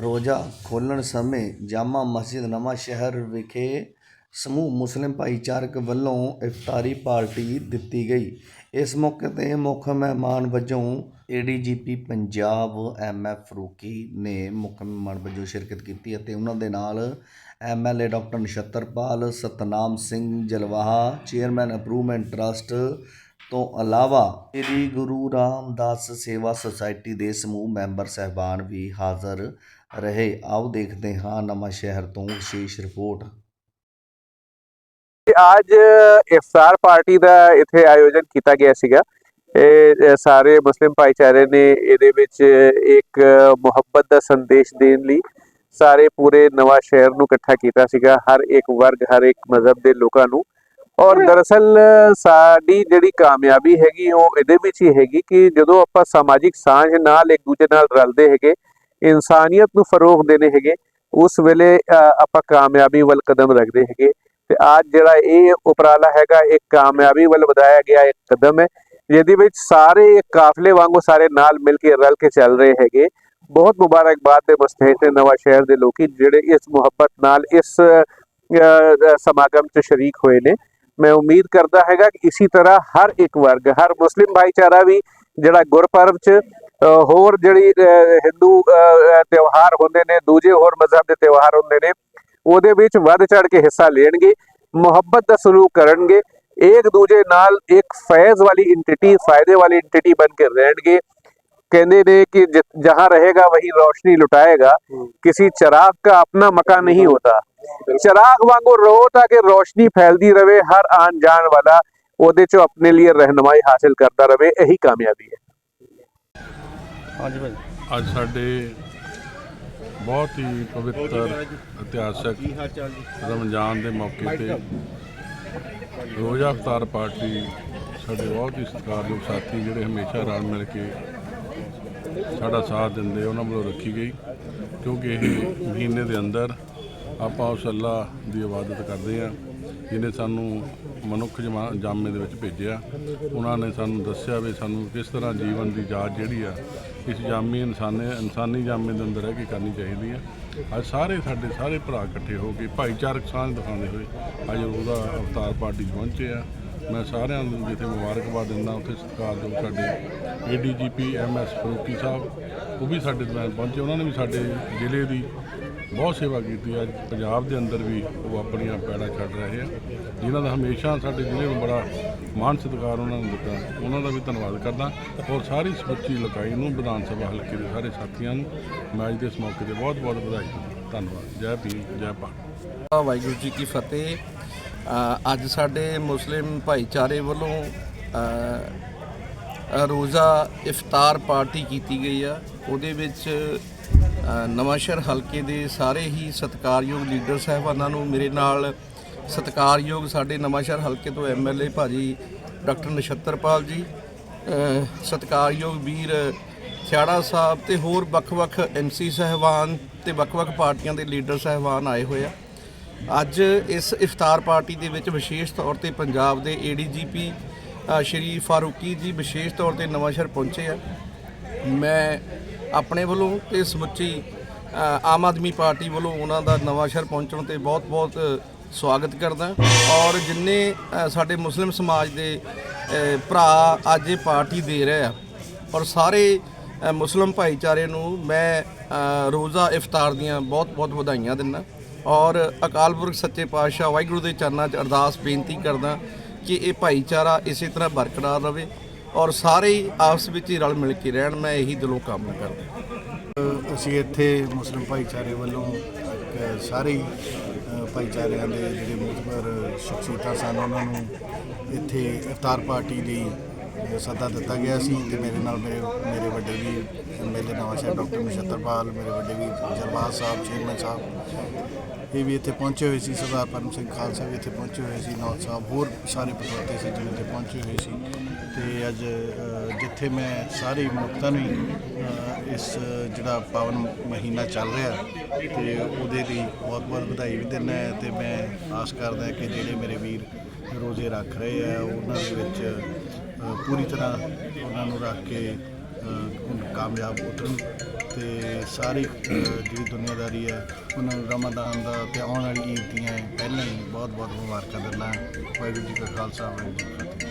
ਰੋਜ਼ਾ ਖੋਲ੍ਹਣ ਸਮੇਂ ਜਾਮਾ ਮਸਜਿਦ ਨਵਾਂ ਸ਼ਹਿਰ ਵਿਖੇ ਸਮੂਹ ਮੁਸਲਿਮ ਭਾਈਚਾਰਕ ਵੱਲੋਂ ਇਫਤਾਰੀ ਪਾਰਟੀ ਦਿੱਤੀ ਗਈ। ਇਸ ਮੌਕੇ ਤੇ ਮੁੱਖ ਮਹਿਮਾਨ ਵਜੋਂ ADGP Punjab M F Farooqui ਨੇ ਮੁੱਖ ਮਹਿਮਾਨ ਵਜੋਂ ਸ਼ਿਰਕਤ ਕੀਤੀ ਅਤੇ ਉਹਨਾਂ ਦੇ ਨਾਲ MLA doctor Nachhattarpal, Satnam Singh Jalwaha, chairman improvement trust ਤੋਂ ਇਲਾਵਾ ਸ੍ਰੀ ਗੁਰੂ ਰਾਮਦਾਸ ਸੇਵਾ ਸੁਸਾਇਟੀ ਦੇ ਸਮੂਹ ਮੈਂਬਰ ਸਹਿਬਾਨ ਵੀ ਹਾਜ਼ਰ ਰਹੇ। ਆਓ ਦੇਖਦੇ ਹਾਂ ਨਵਾਂ ਸ਼ਹਿਰ ਤੋਂ ਵਿਸ਼ੇਸ਼ ਰਿਪੋਰਟ। ਅੱਜ ਇਫਤਾਰ ਪਾਰਟੀ ਦਾ ਇੱਥੇ ਆਯੋਜਨ ਕੀਤਾ ਗਿਆ ਸੀਗਾ। ਇਹ ਸਾਰੇ ਮੁਸਲਿਮ ਭਾਈਚਾਰੇ ਨੇ ਇਹਦੇ ਵਿੱਚ ਇੱਕ ਮੁਹੱਬਤ ਦਾ ਸੰਦੇਸ਼ ਦੇਣ ਲਈ ਸਾਰੇ ਪੂਰੇ ਨਵਾਂ ਸ਼ਹਿਰ ਨੂੰ ਇਕੱਠਾ ਕੀਤਾ ਸੀਗਾ। ਹਰ ਇੱਕ ਵਰਗ, ਹਰ ਇੱਕ ਮਜ਼ਹਬ ਦੇ ਲੋਕਾਂ ਨੂੰ। ਔਰ ਦਰਅਸਲ, ਸਾਡੀ ਜਿਹੜੀ ਕਾਮਯਾਬੀ ਹੈਗੀ, ਉਹ ਇਹਦੇ ਵਿੱਚ ਹੀ ਹੈਗੀ ਕਿ ਜਦੋਂ ਆਪਾਂ ਸਮਾਜਿਕ ਸਾਂਝ ਨਾਲ ਇੱਕ ਦੂਜੇ ਨਾਲ ਰਲਦੇ ਹੈਗੇ, ਇਨਸਾਨੀਅਤ ਨੂੰ ਫਰੋਗ ਦੇਣੇ ਹੈਗੇ, ਉਸ ਵੇਲੇ ਆਪਾਂ ਕਾਮਯਾਬੀ ਵੱਲ ਕਦਮ ਰੱਖਦੇ ਹੈਗੇ। ਤੇ ਅੱਜ ਜਿਹੜਾ ਇਹ ਉਪਰਾਲਾ ਹੈਗਾ ਇੱਕ ਕਾਮਯਾਬੀ ਵੱਲ ਵਧਾਇਆ ਗਿਆ ਇੱਕ ਕਦਮ ਹੈ, ਜਿਹਦੇ ਵਿੱਚ ਸਾਰੇ ਇੱਕ ਕਾਫਲੇ ਵਾਂਗੂ ਸਾਰੇ ਨਾਲ ਮਿਲ ਕੇ ਰਲ ਕੇ ਚੱਲ ਰਹੇ ਹੈਗੇ। ਬਹੁਤ ਮੁਬਾਰਕਬਾਦ ਦੇ ਮੁਸਤਹਿਕ ਨੇ ਨਵਾਂ ਸ਼ਹਿਰ ਦੇ ਲੋਕੀ ਜਿਹੜੇ ਇਸ ਮੁਹੱਬਤ ਨਾਲ ਇਸ ਸਮਾਗਮ 'ਚ ਸ਼ਰੀਕ ਹੋਏ ਨੇ। ਮੈਂ ਉਮੀਦ ਕਰਦਾ ਹੈਗਾ ਕਿ ਇਸੇ ਤਰ੍ਹਾਂ ਹਰ ਇੱਕ ਵਰਗ, ਹਰ ਮੁਸਲਿਮ ਭਾਈਚਾਰਾ ਵੀ ਜਿਹੜਾ ਗੁਰਪਰਵ 'ਚ ਹੋਰ ਜਿਹੜੀ ਹਿੰਦੂ ਤਿਉਹਾਰ ਹੁੰਦੇ ਨੇ, ਦੂਜੇ ਹੋਰ ਮਜ਼ਹਬ ਦੇ ਤਿਉਹਾਰ ਹੁੰਦੇ ਨੇ, ਉਹਦੇ ਵਿੱਚ ਵੱਧ ਚੜ ਕੇ ਹਿੱਸਾ ਲੈਣਗੇ, ਮੁਹੱਬਤ ਦਾ ਸਲੂਕ ਕਰਨਗੇ, ਇੱਕ ਦੂਜੇ ਨਾਲ ਇੱਕ ਫੈਜ਼ ਵਾਲੀ ਇੰਟੀਟੀ ਫਾਇਦੇ ਵਾਲੀ ਇੰਟੀਟੀ ਬਣ ਕੇ ਰਹਿਣਗੇ ਕਹਿੰਦੇ ਨੇ ਕਿ ਜ- जहां रहेगा वही रोशनी लुटाएगा किसी चिराग का अपना मकान नहीं होता चिराग वांगू रहो ताकि रोशनी फैलती रहे हर आन जान वाला ਉਹਦੇ ਚੋਂ ਆਪਣੇ ਲਈ ਰਹਿਨਮਾਈ ਹਾਸਿਲ ਕਰਦਾ ਰਵੇ ਇਹੀ ਕਾਮਯਾਬੀ ਹੈ ਹਾਂਜੀ ਭਾਈ ਅੱਜ ਸਾਡੇ ਬਹੁਤ ਹੀ ਪਵਿੱਤਰ ਇਤਿਹਾਸਕ ਰਮਜ਼ਾਨ ਦੇ ਮੌਕੇ ਤੇ ਰੋਜ਼ਾ ਅਫਤਾਰ ਪਾਰਟੀ ਸਾਡੇ ਬਹੁਤ ਹੀ ਸਤਿਕਾਰਯੋਗ ਸਾਥੀ ਜਿਹੜੇ ਹਮੇਸ਼ਾ ਰਲ ਮਿਲ ਕੇ ਸਾਡਾ ਸਾਥ ਦਿੰਦੇ, ਉਹਨਾਂ ਵੱਲੋਂ ਰੱਖੀ ਗਈ, ਕਿਉਂਕਿ ਇਹ ਮਹੀਨੇ ਦੇ ਅੰਦਰ ਆਪਾਂ ਉਸ ਅੱਲਾ ਦੀ ਇਬਾਦਤ ਕਰਦੇ ਆ ਜਿਹਨੇ ਸਾਨੂੰ ਮਨੁੱਖ ਜਮਾ- ਜਾਮੇ ਦੇ ਵਿੱਚ ਭੇਜਿਆ। ਉਹਨਾਂ ਨੇ ਸਾਨੂੰ ਦੱਸਿਆ ਵੀ ਸਾਨੂੰ ਕਿਸ ਤਰ੍ਹਾਂ ਜੀਵਨ ਦੀ ਜਾਂਚ ਜਿਹੜੀ ਆ, ਇਸ ਜਾਮੀ ਇਨਸਾਨੇ, ਇਨਸਾਨੀ ਜਾਮੇ ਦੇ ਅੰਦਰ ਰਹਿ ਕੇ ਕਰਨੀ ਚਾਹੀਦੀ ਆ। ਅੱਜ ਸਾਰੇ ਸਾਡੇ ਸਾਰੇ ਭਰਾ ਇਕੱਠੇ ਹੋ ਕੇ ਭਾਈਚਾਰਕ ਸਾਂਝ ਦਿਖਾਉਂਦੇ ਹੋਏ ਅੱਜ ਉਹਦਾ ਅਵਤਾਰ ਪਾਰਟੀ ਪਹੁੰਚੇ ਆ। ਮੈਂ ਸਾਰਿਆਂ ਨੂੰ ਜਿੱਥੇ ਮੁਬਾਰਕਬਾਦ ਦਿੰਦਾ, ਉੱਥੇ ਸਤਿਕਾਰਯੋਗ ਸਾਡੇ ਏਡੀਜੀਪੀ ਐਮਐਸ ਫਰੂਕੀ ਸਾਹਿਬ, ਉਹ ਵੀ ਸਾਡੇ ਦਰਮਿਆਨ ਪਹੁੰਚੇ, ਉਹਨਾਂ ਨੇ ਵੀ ਸਾਡੇ ਜ਼ਿਲ੍ਹੇ ਦੀ ਬਹੁਤ ਸੇਵਾ ਕੀਤੀ। ਅੱਜ ਪੰਜਾਬ ਦੇ ਅੰਦਰ ਵੀ ਉਹ ਆਪਣੀਆਂ ਪੈੜਾਂ ਛੱਡ ਰਹੇ ਆ, ਜਿਨ੍ਹਾਂ ਦਾ ਹਮੇਸ਼ਾ ਸਾਡੇ ਜ਼ਿਲ੍ਹੇ ਨੂੰ ਬੜਾ ਮਾਣ ਸਤਿਕਾਰ ਉਹਨਾਂ ਨੂੰ ਦਿੱਤਾ। ਉਹਨਾਂ ਦਾ ਵੀ ਧੰਨਵਾਦ ਕਰਦਾ। ਔਰ ਸਾਰੀ ਸਮੁੱਚੀ ਇਲਾਕਾਈ ਨੂੰ, ਵਿਧਾਨ ਸਭਾ ਹਲਕੇ ਦੇ ਸਾਰੇ ਸਾਥੀਆਂ ਨੂੰ, ਮੈਂ ਅੱਜ ਦੇ ਇਸ ਮੌਕੇ ਤੇ ਬਹੁਤ ਬਹੁਤ ਵਧਾਈ ਦਿੰਦਾ। ਧੰਨਵਾਦ। ਜੈ ਭੀਮ, ਜੈ ਭਾਰਤ। ਵਾਹਿਗੁਰੂ ਜੀ ਕੀ ਫਤਿਹ। ਅੱਜ ਸਾਡੇ ਮੁਸਲਿਮ ਭਾਈਚਾਰੇ ਵੱਲੋਂ ਰੋਜ਼ਾ ਇਫਤਾਰ ਪਾਰਟੀ ਕੀਤੀ ਗਈ ਆ। ਉਹਦੇ ਵਿੱਚ ਨਵਾਂਸ਼ਹਿਰ ਹਲਕੇ ਦੇ ਸਾਰੇ ਹੀ ਸਤਿਕਾਰਯੋਗ ਲੀਡਰ ਸਾਹਿਬਾਨਾਂ ਨੂੰ ਮੇਰੇ ਨਾਲ ਸਤਿਕਾਰਯੋਗ ਸਾਡੇ ਨਵਾਂਸ਼ਹਿਰ ਹਲਕੇ ਤੋਂ ਐਮਐਲਏ ਭਾਜੀ ਡਾਕਟਰ ਨਛੱਤਰਪਾਲ ਜੀ ਸਤਿਕਾਰਯੋਗ ਵੀਰ ਖਿਆੜਾ ਸਾਹਿਬ ਤੇ ਹੋਰ ਵੱਖ-ਵੱਖ ਐਮਸੀ ਸਹਿਬਾਨ ਤੇ ਵੱਖ-ਵੱਖ ਪਾਰਟੀਆਂ ਦੇ ਲੀਡਰ ਸਹਿਬਾਨ ਆਏ ਹੋਏ ਆ। ਅੱਜ ਇਸ ਇਫਤਾਰ ਪਾਰਟੀ ਦੇ ਵਿੱਚ ਵਿਸ਼ੇਸ਼ ਤੌਰ ਤੇ ਪੰਜਾਬ ਦੇ ਏਡੀਜੀਪੀ ਸ਼੍ਰੀ ਫਾਰੂਕੀ ਜੀ ਵਿਸ਼ੇਸ਼ ਤੌਰ ਤੇ ਨਵਾਂਸ਼ਹਿਰ ਪਹੁੰਚੇ ਆ। ਮੈਂ ਆਪਣੇ ਵੱਲੋਂ ਤੇ ਸਮੁੱਚੀ ਆਮ ਆਦਮੀ ਪਾਰਟੀ ਵੱਲੋਂ ਉਹਨਾਂ ਦਾ ਨਵਾਂਸ਼ਹਿਰ ਪਹੁੰਚਣ ਤੇ ਬਹੁਤ-ਬਹੁਤ ਸਵਾਗਤ ਕਰਦਾ ਔਰ ਜਿੰਨੇ ਸਾਡੇ ਮੁਸਲਿਮ ਸਮਾਜ ਦੇ ਭਰਾ ਅੱਜ ਇਹ ਪਾਰਟੀ ਦੇ ਰਹੇ ਆ ਔਰ ਸਾਰੇ ਅ, ਮੁਸਲਿਮ ਭਾਈਚਾਰੇ ਨੂੰ ਮੈਂ ਰੋਜ਼ਾ ਇਫਤਾਰ ਦੀਆਂ ਬਹੁਤ-ਬਹੁਤ ਵਧਾਈਆਂ ਦਿੰਦਾ। ਔਰ ਅਕਾਲ ਪੁਰਖ ਸੱਚੇ ਪਾਤਸ਼ਾਹ ਵਾਹਿਗੁਰੂ ਦੇ ਚਰਨਾਂ 'ਚ ਅਰਦਾਸ ਬੇਨਤੀ ਕਰਦਾ ਕਿ ਇਹ ਭਾਈਚਾਰਾ ਇਸੇ ਤਰ੍ਹਾਂ ਬਰਕਰਾਰ ਰਵੇ ਔਰ ਸਾਰੇ ਆਪਸ ਵਿੱਚ ਹੀ ਰਲ ਮਿਲ ਕੇ ਰਹਿਣ। ਮੈਂ ਇਹੀ ਦਿਲੋਂ ਕਾਮਨਾ ਕਰਦਾ। ਅਸੀਂ ਇੱਥੇ ਮੁਸਲਿਮ ਭਾਈਚਾਰੇ ਵੱਲੋਂ ਸਾਰੇ ਭਾਈਚਾਰਿਆਂ ਦੇ ਜਿਹੜੇ ਮੁਤਬਰ ਸ਼ਖਸੀਅਤਾਂ ਸਨ, ਉਹਨਾਂ ਨੂੰ ਇੱਥੇ ਇਫਤਾਰ ਪਾਰਟੀ ਦੀ ਸੱਦਾ ਦਿੱਤਾ ਗਿਆ ਸੀ ਤੇ ਮੇਰੇ ਨਾਲ ਮੇਰੇ ਮੇਰੇ ਵੱਡੇ ਵੀ ਐਮਐਲਏ ਨਵਾਂਸ਼ਹਿਰ ਡਾਕਟਰ ਨਛੱਤਰਪਾਲ ਮੇਰੇ ਵੱਡੇ ਵੀ ਜਰਵਾਹ ਸਾਹਿਬ, ਚੇਅਰਮੈਨ ਸਾਹਿਬ, ਇਹ ਵੀ ਇੱਥੇ ਪਹੁੰਚੇ ਹੋਏ ਸੀ, ਸਰਦਾਰ ਪਰਮ ਸਿੰਘ ਖਾਲਸਾ ਵੀ ਇੱਥੇ ਪਹੁੰਚੇ ਹੋਏ ਸੀ, ਨੌਤ ਸਾਹਿਬ, ਹੋਰ ਸਾਰੇ ਪਤਵੰਤੇ ਸੀ ਜਿਹੜੇ ਇੱਥੇ ਪਹੁੰਚੇ ਹੋਏ ਸੀ। ਤੇ ਅੱਜ ਜਿੱਥੇ ਮੈਂ ਸਾਰੇ ਮਨੁੱਖਤਾ ਨੂੰ ਇਸ, ਜਿਹੜਾ ਪਾਵਨ ਮਹੀਨਾ ਚੱਲ ਰਿਹਾ, ਤੇ ਉਹਦੇ ਲਈ ਬਹੁਤ ਬਹੁਤ ਵਧਾਈ ਵੀ ਦਿੰਦਾ ਹੈ ਤੇ ਮੈਂ ਆਸ ਕਰਦਾ ਕਿ ਜਿਹੜੇ ਮੇਰੇ ਵੀਰ ਰੋਜ਼ੇ ਰੱਖ ਰਹੇ ਆ, ਉਹਨਾਂ ਦੇ ਵਿੱਚ ਪੂਰੀ ਤਰ੍ਹਾਂ ਉਹਨਾਂ ਨੂੰ ਰੱਖ ਕੇ ਕਾਮਯਾਬ ਉਤਰਨ ਤੇ ਸਾਰੀ ਜਿਹੜੀ ਦੁਨੀਆਦਾਰੀ ਹੈ, ਉਹਨਾਂ ਨੂੰ ਰਮਦਾਨ ਦਾ ਤੇ ਆਉਣ ਵਾਲੀ ਈਦ ਦੀਆਂ ਪਹਿਲਾਂ ਹੀ ਬਹੁਤ ਬਹੁਤ ਮੁਬਾਰਕਾਂ ਦਿੰਦਾ ਵਾਹਿਗੁਰੂ ਜੀ ਕਾ ਖਾਲਸਾ, ਵਾਹਿਗੁਰੂ ਜੀ ਕੀ ਫਤਿਹ।